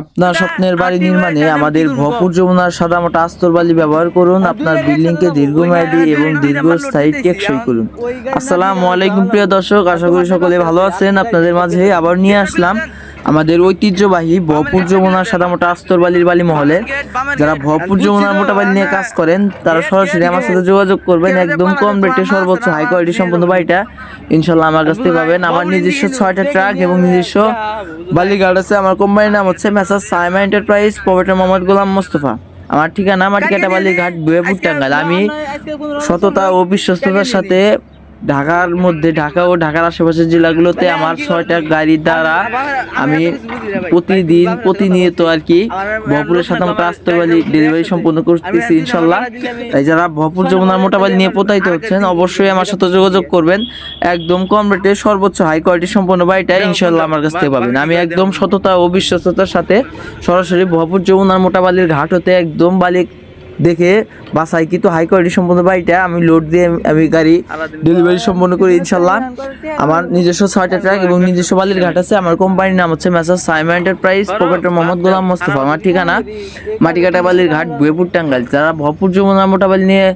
আপনার স্বপ্নের বাড়ি নির্মাণে আমাদের ভপুর যমুনার সাদামাটা আস্তরবালি ব্যবহার করুন আপনার বিল্ডিংকে দীর্ঘমেয়াদী এবং দীর্ঘস্থায়ী টেকসই করুন। আসসালামু আলাইকুম প্রিয় দর্শক। আশা করি সকলে ভালো আছেন। আপনাদের মাঝে আবার নিয়ে আসলাম। আমাদের ঐতিহ্যবাহী ভরপুর যমুনার সাদামাটা আস্তর বালির বালি মহলে। যারা ভরপুর যমুনার মোটা বালি নিয়ে কাজ করেন, তারা সরাসরি আমার সাথে যোগাযোগ করবেন একদম কম রেটে সর্বোচ্চ হাই কোয়ালিটি সম্পন্ন বাড়িটা। ইনশাল্লাহ আমার কাছ থেকে পাবেন আমার নিজস্ব ছয়টা ট্রাক এবং নিজস্ব বালি গার্ড আছে। আমার কোম্পানির নাম হচ্ছে messrs Saima enterprise proprietor Mohammad Golam Mostafa. আমার ঠিকানা মাটিকাটা বালি ঘাট বুয়েপুর টাঙ্গাল আমি সততা ও বিশ্বস্ততার সাথে ঢাকার মধ্যে ঢাকা ও ঢাকার আশেপাশের জেলাগুলোতে আমার ছয়টা গাড়ির দ্বারা আমি প্রতিদিন প্রতিনিয়ত আর কি ভরপুরের সাথে আমরা আস্তরবালি ডেলিভারি সম্পন্ন করতেছি ইনশাল্লাহ। তাই যারা ভরপুর যমুনার মোটাবালি নিয়ে প্রতারিত হচ্ছেন অবশ্যই আমার সাথে যোগাযোগ করবেন। একদম কম রেটে সর্বোচ্চ হাই কোয়ালিটি সম্পন্ন বাড়িটা ইনশাল্লাহ আমার কাছ থেকে পাবেন। আমি একদম সততা ও বিশ্বস্ততার সাথে সরাসরি ভরপুর যমুনার মোটাবালির ঘাট হতে একদম বালি দেখে বাসায় কিন্তু হাই কোয়ালিটি সম্পন্ন বাড়িটা আমি লোড দিয়ে আমি গাড়ি ডেলিভারি সম্পন্ন করি ইনশাল্লাহ আমার নিজস্ব ছয়টা ট্রাক এবং নিজস্ব বালির ঘাট আছে। আমার কোম্পানির নাম হচ্ছে messrs Saima enterprise proprietor Mohammad Golam Mostafa. আমার ঠিকানা মাটিকাটা বালির ঘাট, বুয়েপুর টাঙ্গাইল। যারা ভরপুর যমুনা মোটাবালি নিয়ে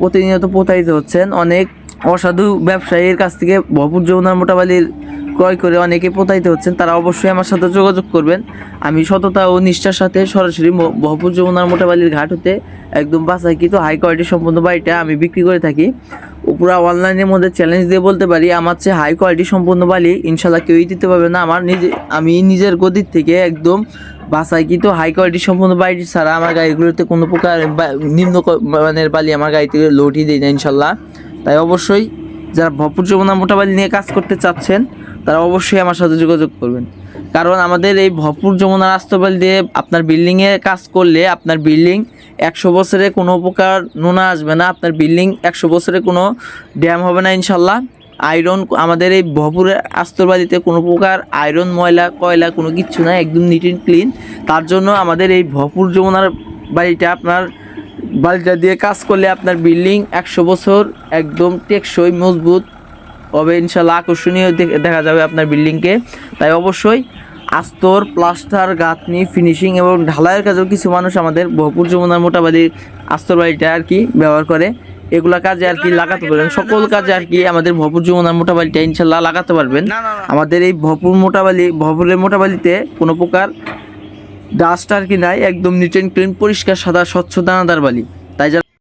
প্রতিনিয়ত প্রতারিত হচ্ছেন, অনেক অসাধু ব্যবসায়ীর কাছ থেকে ভরপুর যমুনার মোটাবালির ক্রয় করে অনেকে প্রতারিত হচ্ছেন, তারা অবশ্যই আমার সাথে যোগাযোগ করবেন। আমি সততা ও নিষ্ঠার সাথে সরাসরি ভরপুর যমুনার মোটাবালির ঘাট হতে একদম বাসাইকৃত হাই কোয়ালিটি সম্পন্ন বাড়িটা আমি বিক্রি করে থাকি। পুরো অনলাইনের মধ্যে চ্যালেঞ্জ দিয়ে বলতে পারি, আমার চেয়ে হাই কোয়ালিটি সম্পন্ন বালি ইনশাল্লাহ কেউই দিতে পারবে না। আমার নিজে আমি নিজের গদির থেকে একদম বাসায় কিন্তু হাই কোয়ালিটি সম্পন্ন বাড়ি ছাড়া আমার গাড়িগুলোতে কোনো প্রকার নিম্ন মানের বালি আমার গাড়ি থেকে লোডই দিই না ইনশাল্লাহ। তাই অবশ্যই যারা ভরপুর যমুনা মোটা বালি নিয়ে কাজ করতে চাচ্ছেন, তারা অবশ্যই আমার সাথে যোগাযোগ করবেন। কারণ আমাদের এই ভরপুর যমুনা রাস্তবাল দিয়ে আপনার বিল্ডিংয়ে কাজ করলে আপনার বিল্ডিং একশো বছরে কোনো প্রকার নোনা আসবে না, আপনার বিল্ডিং একশো বছরে কোনো ড্যাম হবে না ইনশাল্লাহ। আয়রন আমাদের এই ভপুরের আস্তরবাড়িতে কোনো প্রকার আয়রন ময়লা, কয়লা কোনো কিচ্ছু নাই, একদম নিট অ্যান্ড ক্লিন তার জন্য আমাদের এই ভপুর যমুনার বাড়িটা আপনার বাড়িটা দিয়ে কাজ করলে আপনার বিল্ডিং একশো বছর একদম টেকসই মজবুত হবে। ইনশাল্লাহ আকর্ষণীয় দেখা যাবে আপনার বিল্ডিংকে। তাই অবশ্যই আস্তর প্লাস্টার গাঁথনি ফিনিশিং এবং ঢালাইয়ের কাজেও কিছু মানুষ আমাদের ভরপুর যমুনার মোটাবাদি আস্তর বাড়িটা আর কি ব্যবহার করে। এগুলা কাজে আর কি লাগাতে পারবেন। সকল কাজে আর কি আমাদের ভরপুর যমুনার মোটাবালিটা ইনশাল্লাহ লাগাতে পারবেন। আমাদের এই ভরপুর মোটাবালি ভরপুরের মোটাবালিতে কোনো প্রকার ডাস্ট আর কি নাই একদম নিট অ্যান্ড ক্লিন পরিষ্কার সাদা স্বচ্ছ দানাদার বালি।